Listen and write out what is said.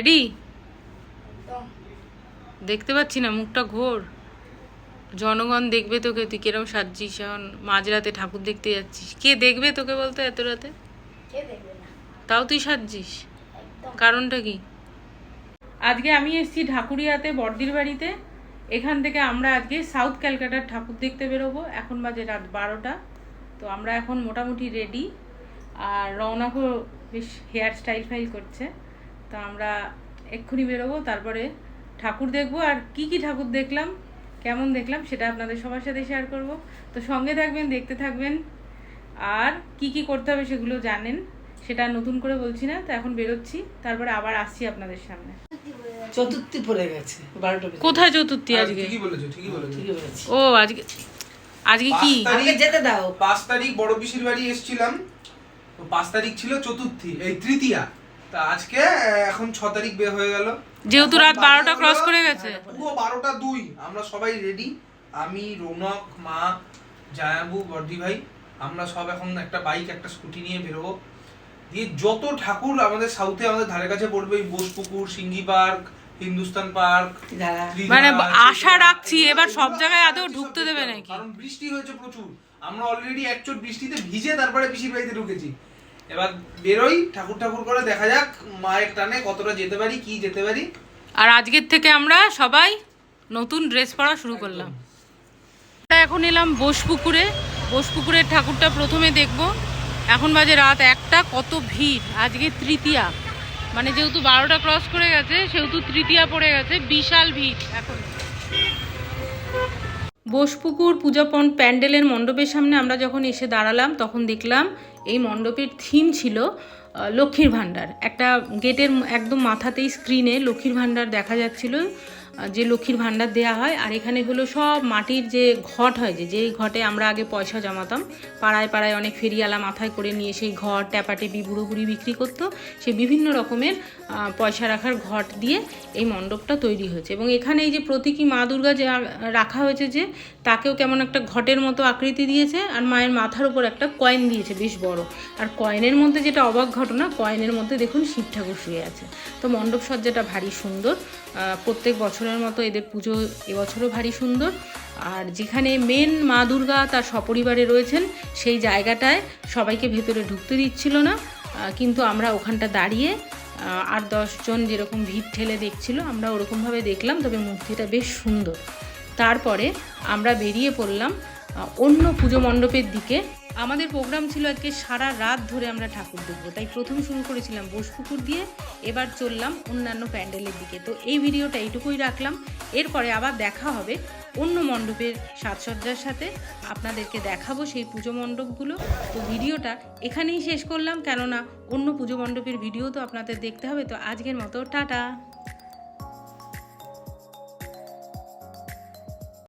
Ready? দেখতে পাচ্ছি না মুখটা ঘোর। জনগণ দেখবে তোকে তুই কিরম সাজছিস এখন মাঝরাতে ঠাকুর দেখতে যাচ্ছিস। কে দেখবে তোকে বলতো এত রাতে? তাও তুই সাজছিস? কারণটা কি? আজকে আমি এসেছি ঢাকুরিয়াতে বর্দির বাড়িতে। এখান থেকে আমরা আজকে সাউথ ক্যালকাটার ঠাকুর দেখতে বেরোবো। এখন বাজে রাত বারোটা। তো আমরা এখন মোটামুটি রেডি আর রওনাকও বেশ হেয়ার স্টাইল ফাইল করছে। তো আমরা এক্ষুনি বেরোবো তারপরে ঠাকুর দেখব। আর কি কি ঠাকুর দেখলাম কেমন দেখলাম সেটা আপনাদের সবার সাথে শেয়ার করব। তো সঙ্গে থাকবেন দেখতে থাকবেন আর কি কি করতে হবে সেগুলো জানেন সেটা নতুন করে বলছি না। তো এখন বেরোচ্ছি তারপরে আবার আসছি আপনাদের সামনে। চতুর্থী পড়ে গেছে বারোটা কোথায় চতুর্থী আজকে? ঠিকই বলেছ। ঠিকই বলেছ। ও আজকে আজকে কি? পাঁচ তারিখ- আমাকে যেতে দাও। পাঁচ তারিখ বড় পিসির বাড়ি এসেছিলাম। তো পাঁচ তারিখ ছিল চতুর্থী এই তৃতীয়া। তা আজকে এখন ছ তারিখ বের হয়ে গেল। যেহেতু রাত বারোটা ক্রস করে গেছে। পুরো বারোটা দুই আমরা সবাই রেডি আমি রৌনক মা জায়াবু বর্দি ভাই আমরা সব এখন একটা বাইক একটা স্কুটি নিয়ে বেরোবো। দিয়ে যত ঠাকুর আমাদের সাউথে আমাদের ধারে কাছে পড়বে ওই বোসপুকুর সিঙ্গি পার্ক হিন্দুস্তান পার্ক মানে আশা রাখছি এবার সব জায়গায় আদৌ ঢুকতে দেবে। নাকি? কারণ বৃষ্টি হয়েছে প্রচুর। আমরা অলরেডি এক চোট বৃষ্টিতে ভিজে তারপরে পিসির বাড়িতে ঢুকেছি। এবার বেরোই, ঠাকুর ঠাকুর করে দেখা যাক মায়ের টানে কতটা যেতে পারি, কি যেতে পারি। আর আজকের থেকে আমরা সবাই নতুন ড্রেস পরা শুরু করলাম। এখন এলাম বোসপুকুরে। বোসপুকুরের ঠাকুরটা প্রথমে দেখব। এখন বাজে রাত একটা, কত ভিড়। আজকে তৃতীয়া। মানে যেহেতু বারোটা ক্রস করে গেছে, সেহেতু তৃতীয়া পড়ে গেছে, বিশাল ভিড় এখন। বোসপুকুর পূজাপন প্যান্ডেলের মণ্ডপের সামনে আমরা যখন এসে দাঁড়ালাম, তখন দেখলাম এই মণ্ডপের থিম ছিল লক্ষ্মীর ভাণ্ডার। একটা গেটের একদম মাথাতেই স্ক্রিনে লক্ষ্মীর ভাণ্ডার দেখা যাচ্ছিল। যে লক্ষ্মীর ভাণ্ডার দেয়া হয়, আর এখানে হলো সব মাটির যে ঘট হয় যে, যেই ঘটে আমরা আগে পয়সা জমাতাম, পাড়ায় পাড়ায় অনেক ফেরিয়ালা মাথায় করে নিয়ে সেই ঘর, ট্যাপাটেপি বুড়ো বুড়ি বিক্রি করতো, সে বিভিন্ন রকমের পয়সা রাখার ঘট দিয়ে এই মণ্ডপটা তৈরি হয়েছে। এবং এখানে এই যে প্রতীকী মা দুর্গা যে রাখা হয়েছে যে, তাকেও কেমন একটা ঘটের মতো আকৃতি দিয়েছে, আর মায়ের মাথার উপর একটা কয়েন দিয়েছে, বেশ বড়। আর কয়েনের মধ্যে যেটা অবাক ঘটনা, কয়েনের মধ্যে দেখুন শিব ঠাকুর শুয়ে আছে। তো মণ্ডপ সজ্জাটা ভারী সুন্দর প্রত্যেক প্রত্যেক বছরের মতো এদের পুজো এবছরও ভারী সুন্দর। আর যেখানে মেন মা দুর্গা তার সপরিবারে রয়েছেন, সেই জায়গাটায় সবাইকে ভেতরে ঢুকতে দিচ্ছিল না। কিন্তু আমরা ওখানটা দাঁড়িয়ে আট দশজন যেরকম ভিড় ঠেলে দেখছিল, আমরা ওরকমভাবে দেখলাম, তবে মূর্তিটা বেশ সুন্দর। তারপরে আমরা বেরিয়ে পড়লাম অন্য পুজো মণ্ডপের দিকে। আমাদের প্রোগ্রাম ছিল আজকে সারা রাত ধরে আমরা ঠাকুর দেখব। তাই প্রথম শুরু করেছিলাম বোসপুকুর দিয়ে, এবার চললাম অন্যান্য প্যান্ডেলের দিকে। তো এই ভিডিওটা এইটুকুই রাখলাম। এরপরে আবার দেখা হবে অন্য মণ্ডপের সাজসজ্জার সাথে। আপনাদেরকে দেখাবো সেই পুজো মণ্ডপগুলো। তো ভিডিওটা এখানেই শেষ করলাম। কেননা অন্য পুজো মণ্ডপের ভিডিও তো আপনাদের দেখতে হবে। তো আজকের মতো, টাটা!